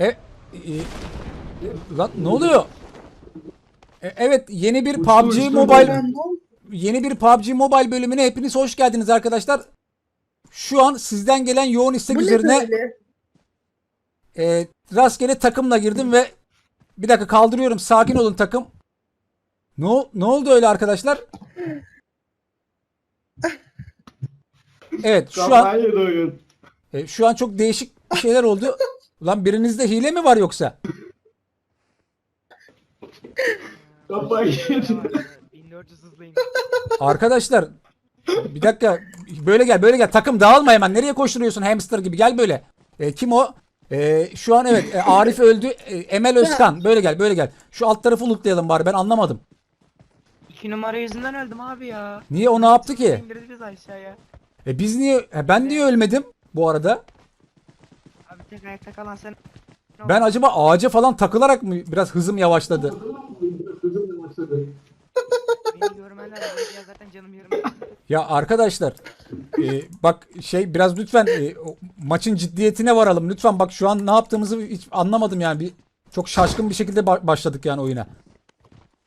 E, e, lan ne oluyor? E, evet yeni bir PUBG uçtu, Mobile yeni bir PUBG Mobile bölümüne hepiniz hoş geldiniz arkadaşlar. Şu an sizden gelen yoğun istek Bu ne üzerine e, rastgele takımla girdim ve bir dakika kaldırıyorum. Sakin olun takım. Ne, ne oldu öyle arkadaşlar? Evet şu an e, şu an çok değişik şeyler oldu. Ulan birinizde hile mi var yoksa? Kafayı yedi. 1400 hızlıyım. Arkadaşlar bir dakika böyle gel böyle gel takım dağılma hemen nereye koşturuyorsun hamster gibi gel böyle. E, kim o? E, şu an evet e, Arif öldü E, Emel Özkan böyle gel böyle gel. Şu alt tarafı lootlayalım bari ben anlamadım. 2 numara yüzünden öldüm abi ya. Niye o ne yaptı ki? İndirdi biz aşağıya. E, biz niye e, ben niye ölmedim bu arada? Abi tek ayakta kalan sen. Ben acaba ağaca falan takılarak mı biraz hızım yavaşladı? Beni görmeler abi ya zaten canım yarım. Ya arkadaşlar e, bak şey biraz lütfen e, o maçın ciddiyetine varalım. Lütfen bak şu an ne yaptığımızı hiç anlamadım yani. Bir, çok şaşkın bir şekilde ba- başladık yani oyuna.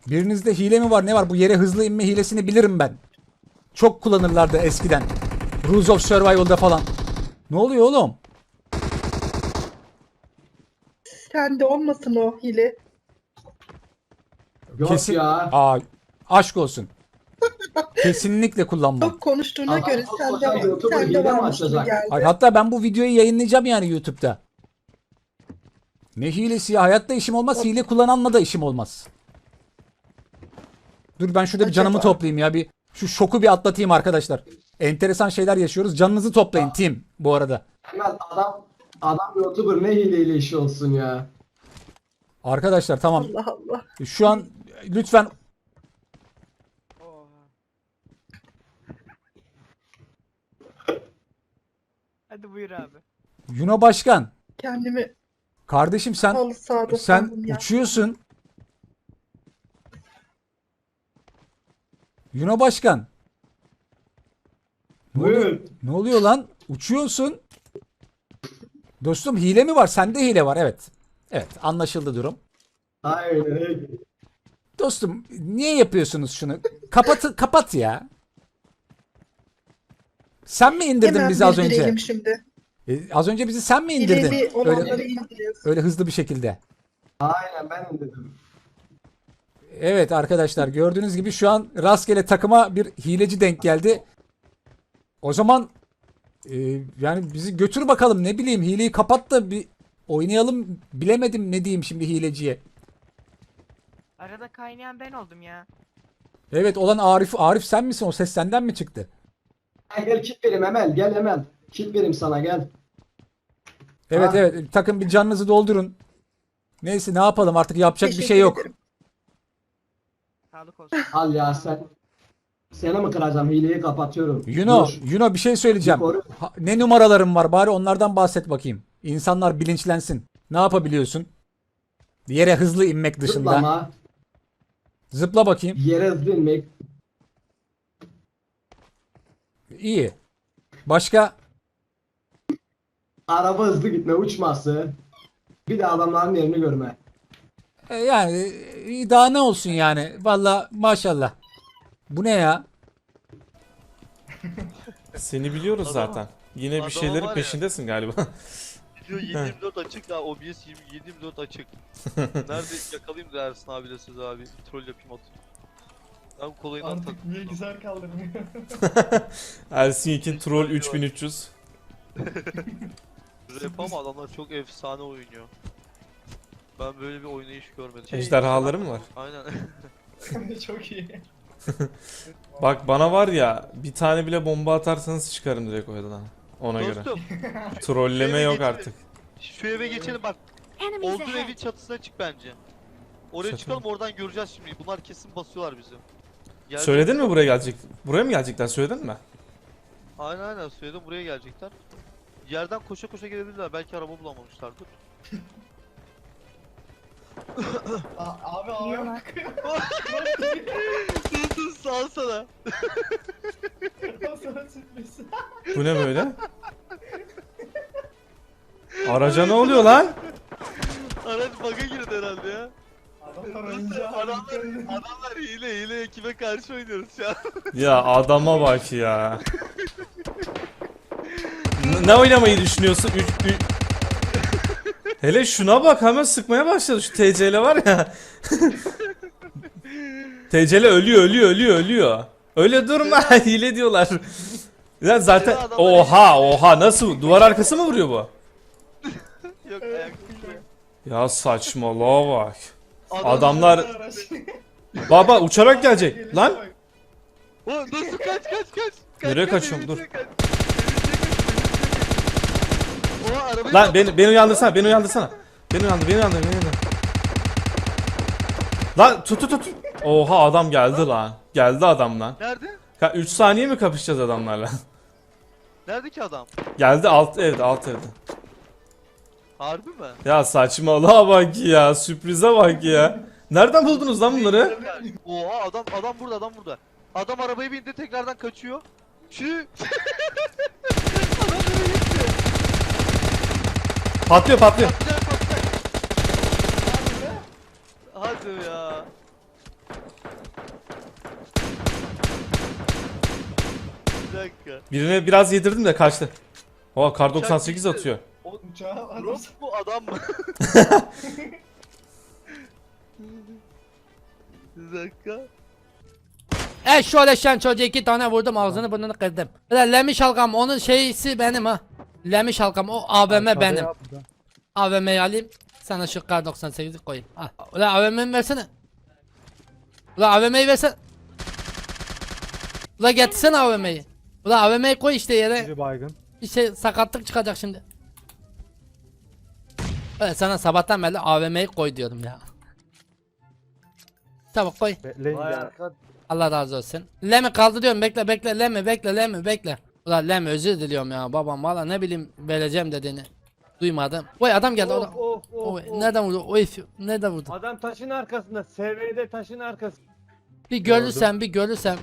Birinizde hile mi var ne var? Bu yere hızlı inme hilesini bilirim ben. Çok kullanırlardı eskiden. Rules of Survival'da falan. Ne oluyor oğlum? Sende olmasın o hile. Yok Kesin- ya. Aa, aşk olsun. Kesinlikle kullanmam. Çok konuştuğuna Ama göre çok sende, bakan YouTuber sende hile mi varmış gibi açacak? geldi. Ay, hatta ben bu videoyu yayınlayacağım yani YouTube'da. Ne hilesi ya? Hayatta işim olmaz. Hile kullananla da işim olmaz. Dur ben şurada bir canımı Acaba? toplayayım ya. Bir şu şoku bir atlatayım arkadaşlar. Enteresan şeyler yaşıyoruz. Canınızı toplayın team bu arada. Hemen adam adam YouTuber ne hileyle işi olsun ya. Arkadaşlar tamam. Allah Allah. Şu an lütfen. Hadi buyur abi. Yuno Başkan. Kendimi Kardeşim sen halı sahada sen sandım ya. uçuyorsun. Yuno Başkan. Ne oluyor? Buyur. Ne oluyor lan? Uçuyorsun. Dostum hile mi var? Sende hile var evet. Evet anlaşıldı durum. Aynen. Dostum niye yapıyorsunuz şunu? Kapat kapat ya. Sen mi indirdin Hemen bizi az önce? bildirelim şimdi. E, az önce bizi sen mi indirdin? Olanları Öyle, indiriyoruz. öyle hızlı bir şekilde. Aynen ben dedim. Evet arkadaşlar gördüğünüz gibi şu an rastgele takıma bir hileci denk geldi. O zaman e, yani bizi götür bakalım ne bileyim hileyi kapat da bir oynayalım bilemedim ne diyeyim şimdi hileciye. Arada kaynayan ben oldum ya. Evet olan Arif Arif sen misin o ses senden mi çıktı? Gel gel kit vereyim Emel gel Emel. Kit vereyim sana gel. Evet Ha. evet takım bir canınızı doldurun. Neyse ne yapalım artık yapacak bir Teşekkür şey yok. ederim. Sağlık olsun. Al ya sen. Seni mi kıracağım hileyi kapatıyorum. Yuno, Dur. Yuno bir şey söyleyeceğim. Yukarı. Ha- ne numaralarım var bari onlardan bahset bakayım. İnsanlar bilinçlensin. Ne yapabiliyorsun? Yere hızlı inmek dışında. Zıplama. Zıpla bakayım. Yere hızlı inmek. İyi. Başka? Araba hızlı gitme uçması. Bir de adamların yerini görme. E, yani e, daha ne olsun yani. Valla maşallah. Bu ne ya? Seni biliyoruz Adama- zaten. Yine adama bir şeylerin var ya. peşindesin galiba. Video 724 açık da OBS 20 724 açık. Nerede yakalayayım da Ersin abiyle söz abi. Troll yapayım at. Ben kolayından tak. Artık bilgisayar kaldırmıyor. Ersin Yekin Troll 3300. Rap ama adamlar çok efsane oynuyor. Ben böyle bir oynayış görmedim. Ejderhaları mı var? Aynen. Çok iyi. Bak bana var ya bir tane bile bomba atarsanız çıkarım direkt o evden. Ona göre. Dostum Trolleme yok artık. şu eve geçelim bak. Enemies Olduğu ahead. evin çatısına çık bence. Oraya Çatı çıkalım oradan göreceğiz şimdi. Bunlar kesin basıyorlar bizi. Gelecek- Söyledin mi buraya gelecek? Buraya mı gelecekler söyledin mi? Aynen aynen söyledim buraya gelecekler. Yerden koşa koşa gelebilirler. Belki araba bulamamışlardır. A- abi abi. Yiyorlar. dur dur sağ sana. Sana sürpriz. Bu ne böyle? Araca ne oluyor lan? Araç bug'a girdi herhalde ya. Adamlar oyuncağı Adamlar, adamlar hile hile kime karşı oynuyoruz şu an. Ya adama bak ya. N- ne oynamayı düşünüyorsun? Üç, Hele şuna bak hemen sıkmaya başladı şu TCL var ya. TCL ölüyor ölüyor ölüyor ölüyor. Öyle durma hile diyorlar. Ya zaten oha oha nasıl duvar arkası mı vuruyor bu? Yok ayak. Ya saçmalığa bak. Adam- Adamlar baba uçarak gelecek lan. O nasıl kaç kaç kaç. kaç Nereye kaç, kaçıyorum? Dur. kaç. Evin içine kaç, evin içine kaç. Oha arabayı Lan beni beni uyandırsana beni uyandırsana. Beni uyandır beni uyandır beni uyandır. Lan tut tut tut. Oha adam geldi lan. Geldi adam lan. Nerede? 3 saniye mi kapışacağız adamlarla? Nerede ki adam? Geldi alt evde alt evde. Harbi mi? Ya saçmalığa bak ya sürprize bak ya. Nereden buldunuz lan bunları? Oha adam adam burada adam burada. Adam arabaya bindi tekrardan kaçıyor. Şu Adam nereye gitti? Patlıyor patlıyor. Patlayacak patlayacak. Hadi ya. Bir dakika. Birine biraz yedirdim de kaçtı. Oha kar 98 gitti. atıyor. Adam. Rob bu adam mı? Bir dakika. E şöyle şen çocuğa iki tane vurdum ağzını burnunu kırdım. Ulan Lemi şalgam onun şeysi benim ha. Lemi şalgam o AVM benim. AVM'yi alayım. Sana şu kar 98'i koyayım. Al. Ulan AVM'mi versene. Ulan AVM'yi versene. Ulan getirsene AVM'yi. Ulan AVM'yi koy işte yere. baygın. Bir şey sakatlık çıkacak şimdi. Evet sana sabahtan beri AVM'yi koy diyorum ya. Çabuk koy. Bekleyin ya. Allah razı olsun. Lemi kaldırıyorum bekle bekle Lemi bekle Lemi bekle. Ulan Lemi özür diliyorum ya babam valla ne bileyim vereceğim dediğini. Duymadım. Vay adam geldi Of adam. of of. Oy, of. nereden vurdu? Oy, nereden vurdu? Adam taşın arkasında. SV'de taşın arkası. Bir görürsem bir görürsem.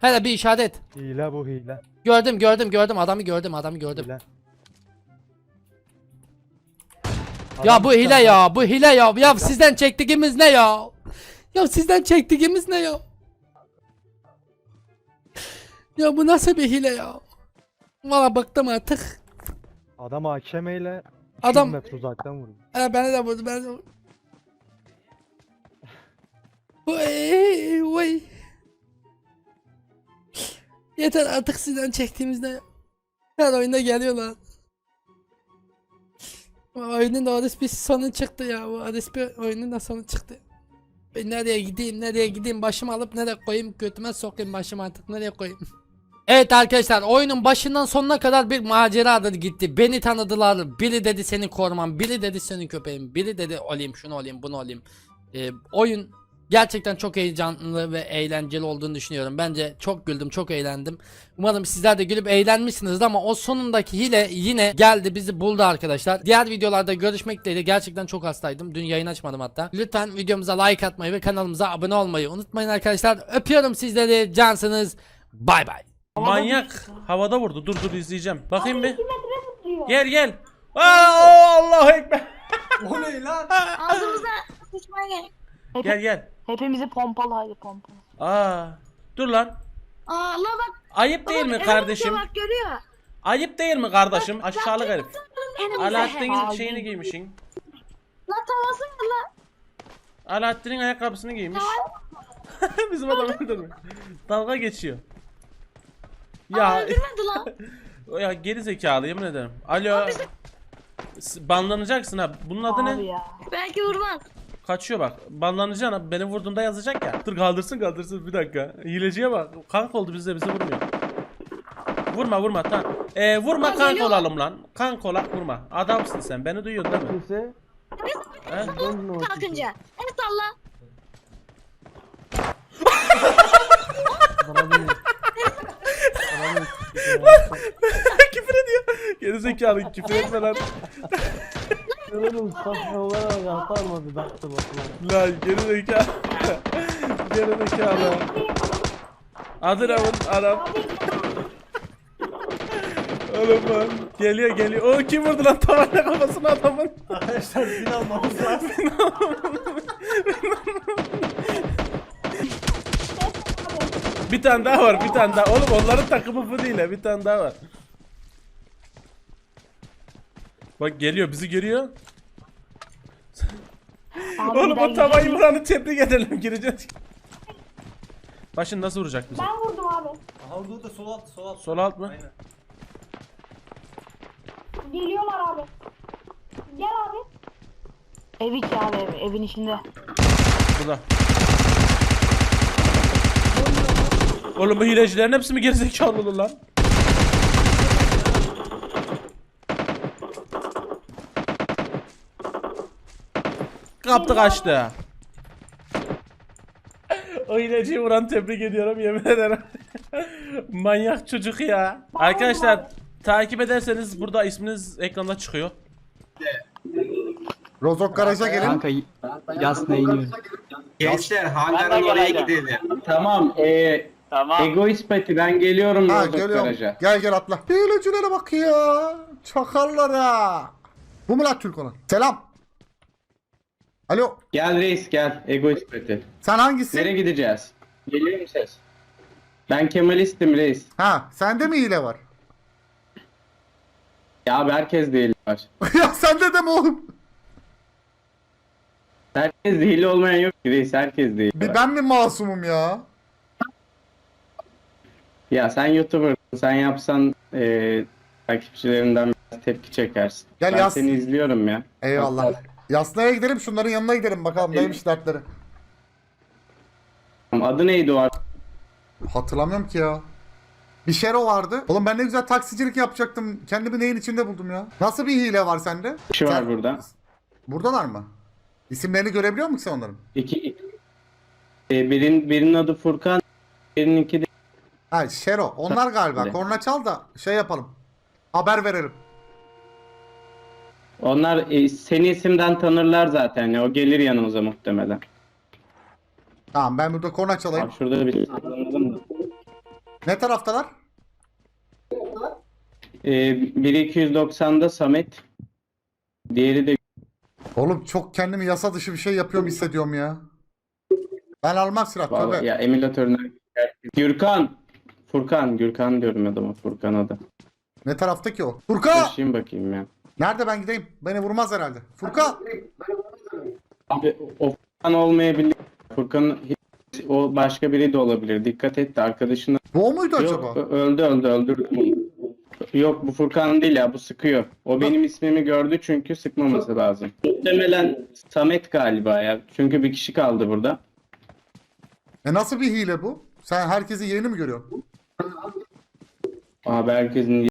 Hele bir işaret. Hile bu hile. Gördüm gördüm gördüm adamı gördüm adamı gördüm. Hile. Ya Adam bu hile ya bu hile ya. Ya sizden çektiğimiz ne ya? Ya sizden çektiğimiz ne ya? Ya bu nasıl bir hile ya? Valla bıktım artık. Adam hakem ile Adam 100 metre uzaktan vurdu. He beni de vurdu beni de vurdu. Vay vay. Yeter artık sizden çektiğimizde. Her oyunda geliyorlar. Bu oyunun da orası bir sonu çıktı ya. Bu orası bir oyunun da sonu çıktı. Ben nereye gideyim nereye gideyim başımı alıp nereye koyayım götüme sokayım başımı artık nereye koyayım. Evet arkadaşlar oyunun başından sonuna kadar bir macera gitti. Beni tanıdılar. Biri dedi seni korumam. Biri dedi senin köpeğin. Biri dedi olayım şunu olayım bunu olayım. Ee, oyun gerçekten çok heyecanlı ve eğlenceli olduğunu düşünüyorum. Bence çok güldüm çok eğlendim. Umarım sizler de gülüp eğlenmişsinizdir ama o sonundaki hile yine geldi bizi buldu arkadaşlar. Diğer videolarda görüşmek dileğiyle gerçekten çok hastaydım. Dün yayın açmadım hatta. Lütfen videomuza like atmayı ve kanalımıza abone olmayı unutmayın arkadaşlar. Öpüyorum sizleri. Cansınız. Bay bay. Manyak havada vurdu. Dur dur izleyeceğim. Bakayım bir. Gel gel. Aa, Allahu ekber. O ne lan? Ağzımıza sıçmaya gerek. Gel gel. Hepimizi pompalı hadi pompalı. Aa. Dur lan. Aa Allah bak. Ayıp değil mi kardeşim? Bak görüyor. Ayıp değil mi kardeşim? Aşağılık herif. Alaaddin'in şeyini giymişsin. La tavası mı la? Alaaddin'in ayakkabısını giymiş. Bizim adam öldürmüyor. Dalga geçiyor. Aa, Ya öldürmedi lan. ya geri zekalı yemin ederim. Alo. S- Banlanacaksın ha. Bunun adı ne? Belki vurmaz. Kaçıyor bak. Banlanacaksın abi. Beni vurduğunda yazacak ya. Dur kaldırsın kaldırsın bir dakika. Hileciye bak. Kank oldu bizde bize vurmuyor. Vurma vurma tamam. Ee, vurma Lan kank geliyor. olalım lan. Kank olak vurma. Adamsın sen. Beni duyuyorsun değil mi? Kimse He? Kalkınca. El salla. bana küfür ediyor. Geri zekalı küfür etme lan. Oğlum saçma olarak hata olmadı baktı bakma. Lan geri zekalı. geri zekalı. Adı ne bunun? Arap. Oğlum lan. Geliyor geliyor. O kim vurdu lan tavanla kafasına adamın? Arkadaşlar bin almamız lazım. Bir tane daha var bir tane daha. Oğlum onların takımı bu değil ha. Bir tane daha var. Bak geliyor bizi görüyor. Oğlum o tavayı vuranı tebrik edelim gireceğiz. Başını nasıl vuracak bizi? Ben vurdum abi. Aha orada da sol alt sol alt. Sol alt mı? Aynen. Geliyorlar abi. Gel abi. Ev içi abi ev, evin içinde. Burada. Oğlum bu hilecilerin hepsi mi gerizekalı lan? Kaptı kaçtı. O hileciyi vuran tebrik ediyorum yemin ederim. Manyak çocuk ya. Arkadaşlar takip ederseniz burada isminiz ekranda çıkıyor. Rozok garaja gelin. Yas neyini? Gençler hangarın oraya gidelim. Tamam. Ee, Tamam. egoist peti ben geliyorum Ha Rozok geliyorum. garaja. Gel gel atla. Hilecilere bak ya. Çakallara. Bu mu lan Türk olan? Selam. Alo. Gel reis gel. Egoist peti. Sen hangisi? Nereye gideceğiz? Geliyor mu ses? Ben Kemalistim reis. Ha sende mi hile var? Ya abi herkes değil var. ya sende de mi oğlum? Herkes değil olmayan yok ki reis. Herkes değil. Bir var. ben mi masumum ya? Ya sen YouTuber sen yapsan eee takipçilerinden biraz tepki çekersin. Gel ben yaz. seni izliyorum ya. Eyvallah. Yasnaya gidelim şunların yanına gidelim bakalım neymiş dertleri. Adı neydi o Hatırlamıyorum ki ya. Bir Şero vardı. Oğlum ben ne güzel taksicilik yapacaktım. Kendimi neyin içinde buldum ya. Nasıl bir hile var sende? kişi var Sen- burada? Buradalar mı? İsimlerini görebiliyor musun sen onların? İki, e, birin, birinin adı Furkan, birininki de Ha Şero. Onlar galiba. Korna çal da şey yapalım. Haber verelim. onlar e, seni isimden tanırlar zaten ya. O gelir yanımıza muhtemelen. Tamam ben burada korna çalayım. Abi şurada bir anladın mı? Ne taraftalar? E, biri 290'da Samet. Diğeri de Oğlum çok kendimi yasa dışı bir şey yapıyorum hissediyorum ya. Ben almam silah Vallahi ya emülatöründen Gürkan. Furkan, Gürkan diyorum adama Furkan adı. Ne tarafta ki o? Furkan! Koşayım bakayım ya. Nerede ben gideyim? Beni vurmaz herhalde. Furkan! Abi o Furkan olmayabilir. Furkan o başka biri de olabilir. Dikkat et de arkadaşına. Bu o muydu acaba? Yok öldü öldü öldürdüm. Yok bu Furkan değil ya bu sıkıyor. O benim ismimi gördü çünkü sıkmaması lazım. Muhtemelen Samet galiba ya. Çünkü bir kişi kaldı burada. E nasıl bir hile bu? Sen herkesi yeni mi görüyorsun? Abi herkesin